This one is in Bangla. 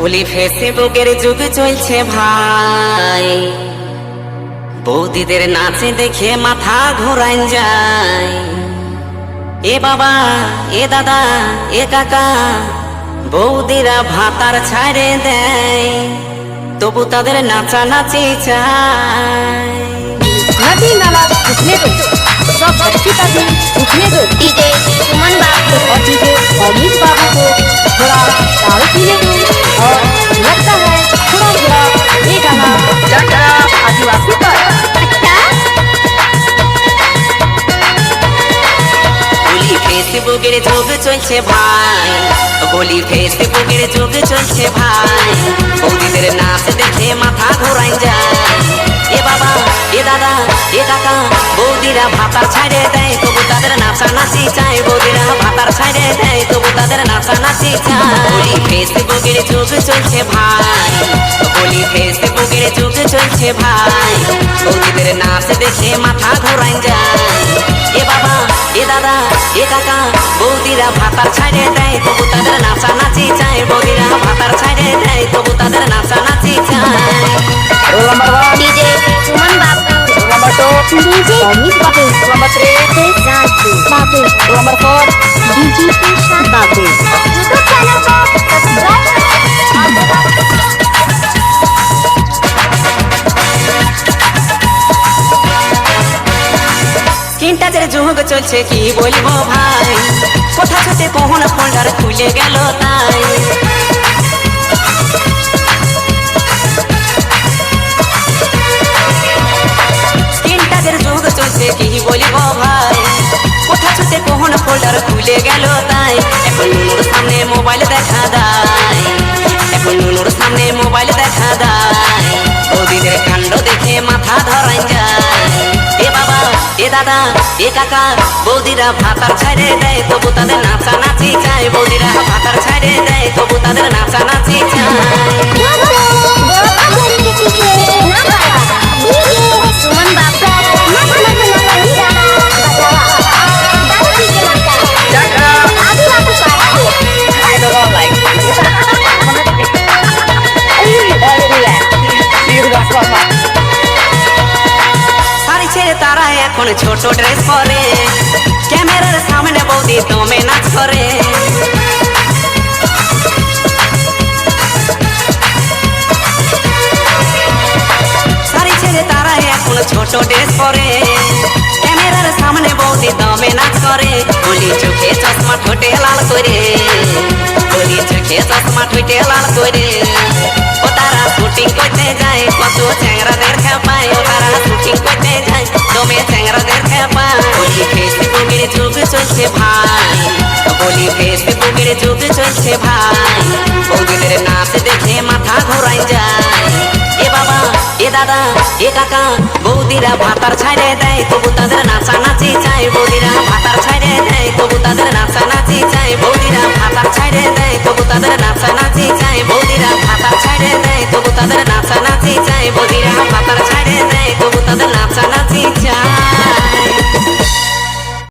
বলি ফেসবুকের যুগ চলছে ভাই। বৌদিদের নাচে দেখে মাথা ঘোরাই যায়। এ বাবা এ দাদা এ কাকা বৌদিরা ভাতার ছাড়ে দেয়। তবু তাদের নাচা নাচি চায় ঠিক আছে ফেসবুকের যুগ চলছে ভাই। বলি ফেসবুকের যুগ চলছে ভাই। বৌদিদের নাচ দেখে মাথা ঘোরাই যায়। এ বাবা, এ দাদা, এ কাকা, বৌদিরা ভাতার ছাড়ে দেয়, তবু তাদের নাচা নাচি চায় বৌদিরা ভাতার ছাড়ে দেয়, তবু তাদের নাচা নাচি চায় বলি ফেসবুকের যুগ চলছে ভাই। বলি ফেসবুকের যুগ চলছে ভাই। বৌদিদের নাচ দেখে মাথা ঘোরাই যায়। এ বাবা, এ দাদা এ টাকা বৌদিরা ভাতার ছাড়ে দেয় তবু তাদের নাচা নাচি চায় বৌদিরা ভাতার ছাড়ে দেয় তবু তাদের নাচা নাচি চায় বাবু। বাবু। বাবু। টাচের চলছে কি বলব ভাই? কোথা ছুটে কখন ফোল্ডার খুলে গেল তাই? টাচের যুগ চলছে কি বলব ভাই? কোথা ছুটে কখন ফোল্ডার খুলে গেল তাই? এখন নুনুর সামনে মোবাইল দেখা দেয় এখন নুনুর সামনে মোবাইল দেখা দেয় ওদিনের কাণ্ড দেখে মাথা এ দাদা, এ কাকা, বৌদিরা ভাতার ছাড়ে দেয়, তবু তাদের নাচা নাচি চায়। বৌদিরা ভাতার ছাড়ে দেয়, তবু তাদের নাচা নাচি চায়। এখন ছোট ড্রেস পরে। ক্যামেরার সামনে বৌদি দমে নাচ করে শাড়ি ছেড়ে তারা এখন ছোট ড্রেস পরে। ক্যামেরার সামনে বৌদি দমে নাচ করে বলি, চোখে চশমা ঠোঁটে লাল করে। বলি, চোখে চশমা ঠোঁটে লাল করে। চ্যাংরাদের খেপায় বলি ফেসবুকের যুগ চলছে ভাই বলি ফেসবুকের যুগ চলছে ভাই বৌদিদের নাচ দেখে মাথা ঘোরাই যায় এ বাবা এ দাদা এ কাকা বৌদিরা ভাতার ছাড়ে দেয় তবু তাদের নাচা নাচি চায় বৌদিরা ভাতার ছাড়ে দেয় তবু তাদের নাচা নাচি চায় বৌদিরা ভাতার ছাড়ে দেয় তবু তাদের নাচা নাচি চায় বৌদিরা ভাতার ছাড়ে